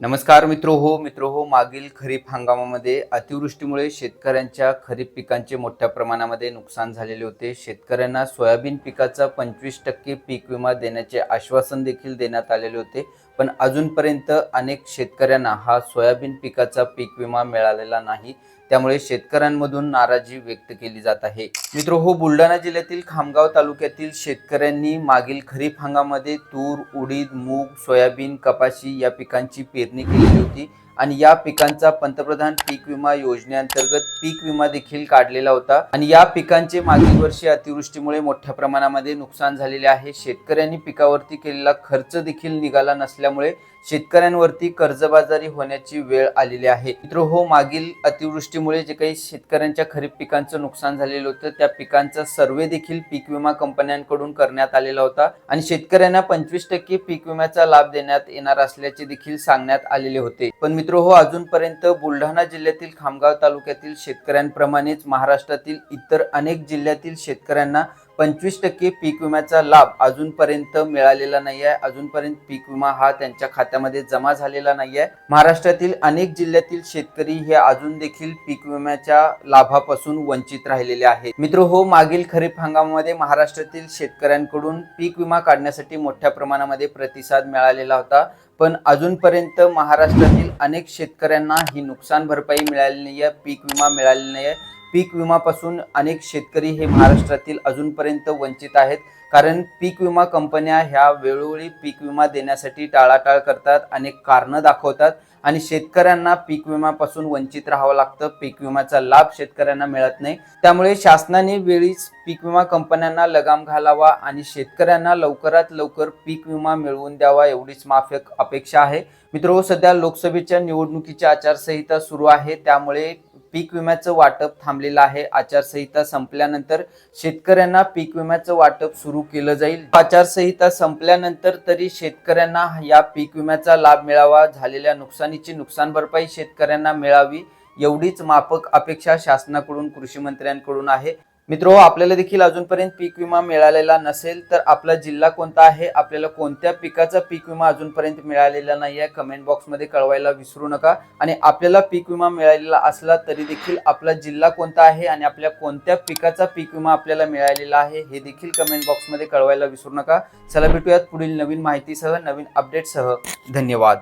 नमस्कार मित्र हो मित्र हो मागील खरीप हंगामामध्ये अतिवृष्टीमुळे शेतकऱ्यांच्या खरीप पिकांचे मोठ्या प्रमाणामध्ये नुकसान झालेले होते. शेतकऱ्यांना सोयाबीन पिकाचा पंचवीस टक्के पीक विमा देण्याचे आश्वासन देखील देण्यात आलेले होते. पण अजूनपर्यंत अनेक शेतकऱ्यांना हा सोयाबीन पिकाचा पीक विमा मिळालेला नाही. त्यामुळे शेतकऱ्यांमधून नाराजी व्यक्त केली जात आहे. मित्र हो बुलढाणा जिल्ह्यातील खामगाव तालुक्यातील शेतकऱ्यांनी मागील खरीप हंगामामध्ये तूर उडीद मूग सोयाबीन कपाशी या पिकांची पेरणी केली होती आणि या पिकांचा पंतप्रधान पीक विमा योजनेअंतर्गत पीक विमा देखील काढलेला होता आणि या पिकांचे मागील वर्षी अतिवृष्टीमुळे मोठ्या प्रमाणामध्ये नुकसान झालेले आहे. शेतकऱ्यांनी पिकावरती केलेला खर्च देखील निघाला असल्यामुळे शेतकऱ्यांवरती कर्जबाजारी होण्याची वेळ आलेली आहे. मित्र हो मागील अतिवृष्टीमुळे जे काही शेतकऱ्यांच्या खरीप पिकांचं नुकसान झालेलं होतं त्या पिकांचा सर्वे देखील पीक विमा कंपन्यांकडून करण्यात आलेला होता आणि शेतकऱ्यांना पंचवीस टक्के पीक विम्याचा लाभ देण्यात येणार असल्याचे देखील सांगण्यात आलेले होते. पण मित्र हो अजूनपर्यंत बुलढाणा जिल्ह्यातील खामगाव तालुक्यातील शेतकऱ्यांप्रमाणेच महाराष्ट्रातील इतर अनेक जिल्ह्यातील शेतकऱ्यांना पंचवीस टक्के पीक विम्याचा लाभ अजूनपर्यंत मिळालेला नाही आहे अजूनपर्यंत पीक विमा हा त्यांच्या खात्यामध्ये जमा झालेला नाहीये. महाराष्ट्रातील अनेक जिल्ह्यातील शेतकरी हे अजून देखील पीक विम्याच्या लाभापासून वंचित राहिलेले आहेत. मित्र हो मागील खरीप हंगामामध्ये महाराष्ट्रातील शेतकऱ्यांकडून पीक विमा काढण्यासाठी मोठ्या प्रमाणामध्ये प्रतिसाद मिळालेला होता. पण अजूनपर्यंत महाराष्ट्रातील अनेक शेतकऱ्यांना ही नुकसान भरपाई मिळाली नाही आहे पीक विमा मिळाली नाही आहे पीक विमापासून अनेक शेतकरी हे महाराष्ट्रातील अजूनपर्यंत वंचित आहेत. कारण पीक विमा कंपन्या ह्या वेळोवेळी पीक विमा देण्यासाठी टाळाटाळ करतात अनेक कारणं दाखवतात आणि शेतकऱ्यांना पीक विम्यापासून वंचित राहावं लागतं. पीक विम्याचा लाभ शेतकऱ्यांना मिळत नाही. त्यामुळे शासनाने वेळीच पीक विमा कंपन्यांना लगाम घालावा आणि शेतकऱ्यांना लवकरात लवकर पीक विमा मिळवून द्यावा एवढीच माफक अपेक्षा आहे. मित्र सध्या लोकसभेच्या निवडणुकीची आचारसंहिता सुरू आहे. त्यामुळे पीक विम्याचं वाटप थांबलेलं आहे. आचारसंहिता संपल्यानंतर शेतकऱ्यांना पीक विम्याचं वाटप सुरू केलं जाईल. आचारसंहिता संपल्यानंतर तरी शेतकऱ्यांना या पीक विम्याचा लाभ मिळावा. झालेल्या नुकसानीची नुकसान भरपाई शेतकऱ्यांना मिळावी एवढीच माफक अपेक्षा शासनाकडून कृषी मंत्र्यांकडून आहे. मित्रो आपल्याला देखील अजूनपर्यंत पीक विमा मिळालेला नसेल तर आपला जिल्हा कोणता आहे? आपल्याला कोणत्या पिकाचा पीक विमा अजूनपर्यंत मिळालेला नाही आहे? कमेंट बॉक्समध्ये कळवायला विसरू नका. आणि आपल्याला पीक विमा मिळालेला असला तरी देखील आपला जिल्हा कोणता आहे? आणि आपल्या कोणत्या पिकाचा पीक विमा आपल्याला मिळालेला आहे? हे देखील कमेंट बॉक्समध्ये कळवायला विसरू नका. चला भेटूयात पुढील नवीन माहितीसह नवीन अपडेटसह धन्यवाद.